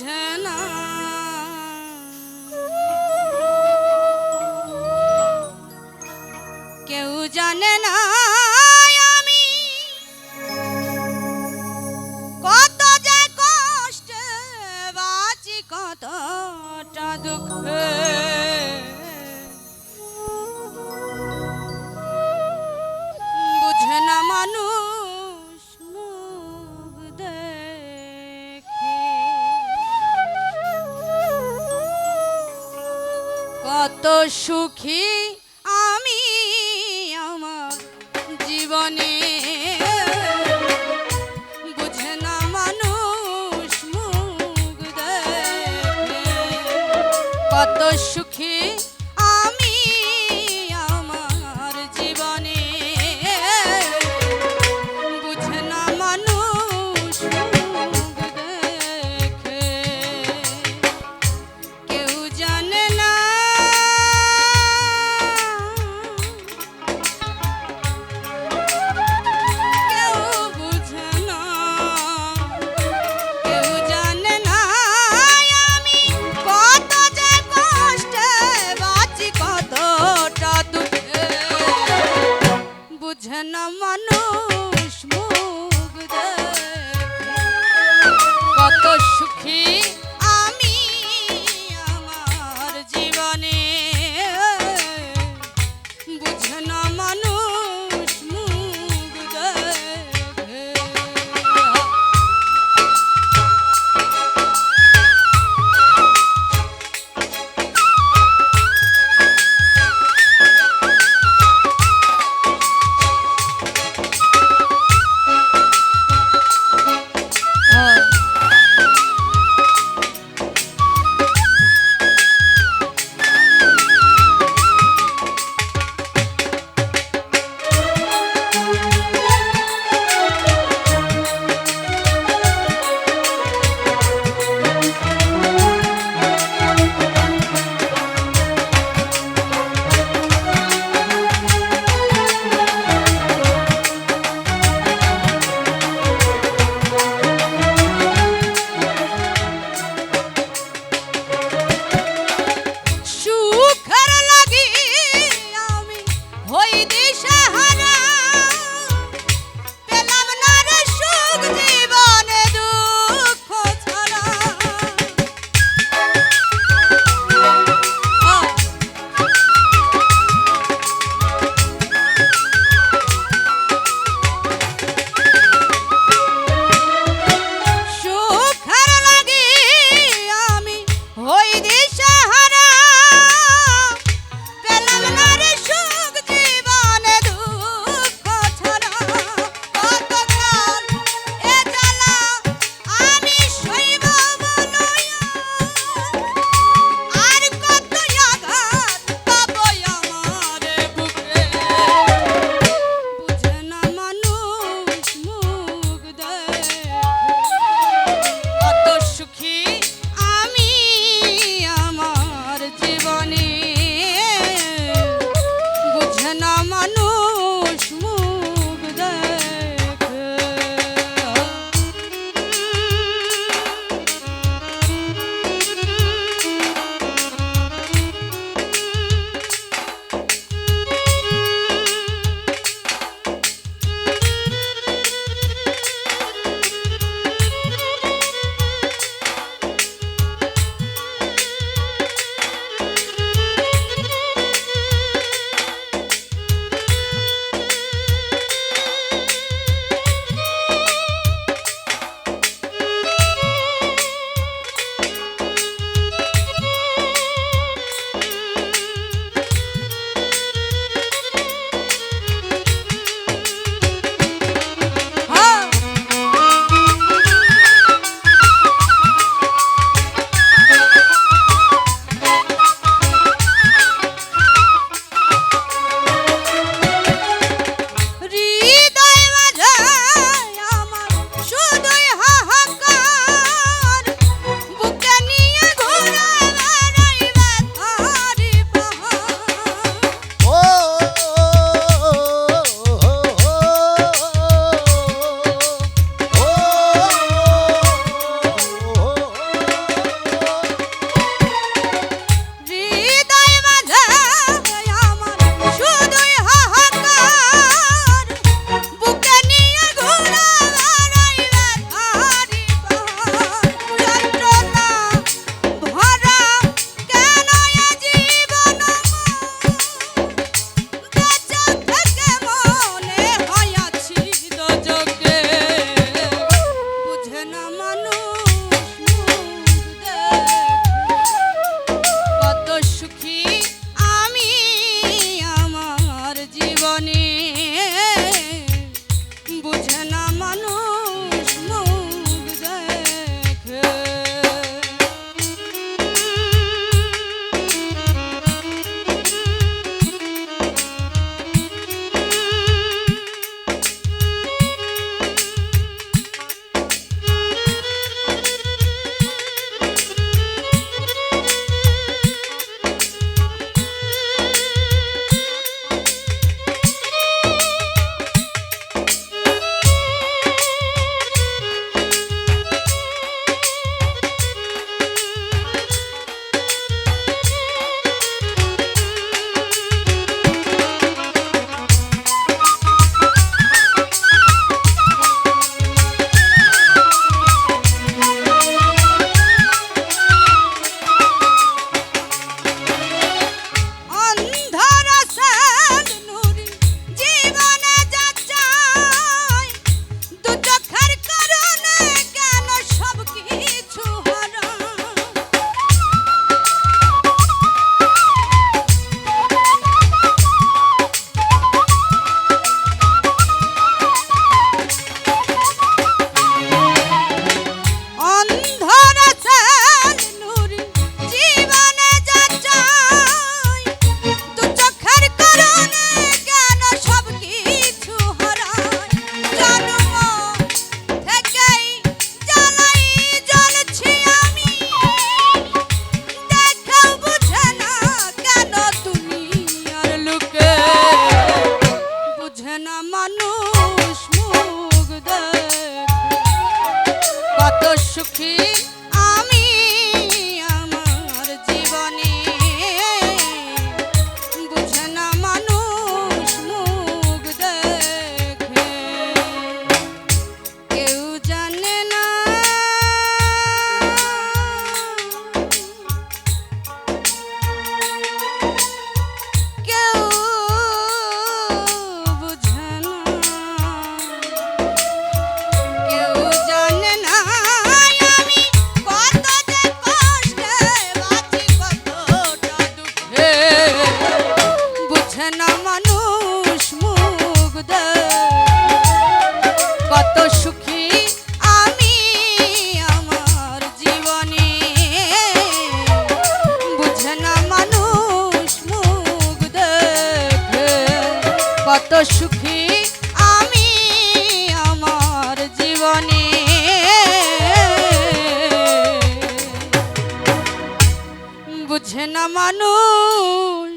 বোঝে কেউ জানে না কত যে কষ্টে বাঁচি কতটা দুঃখ। সুখী আমি আমার জীবনে। মানুষ কত সুখী বুঝে না মানুষ মুখ কত সুখী আমি আমার জীবনে। বুঝে না মানুষ মুখ কত সুখী আমি আমার জীবনে। বুঝে না মানুষ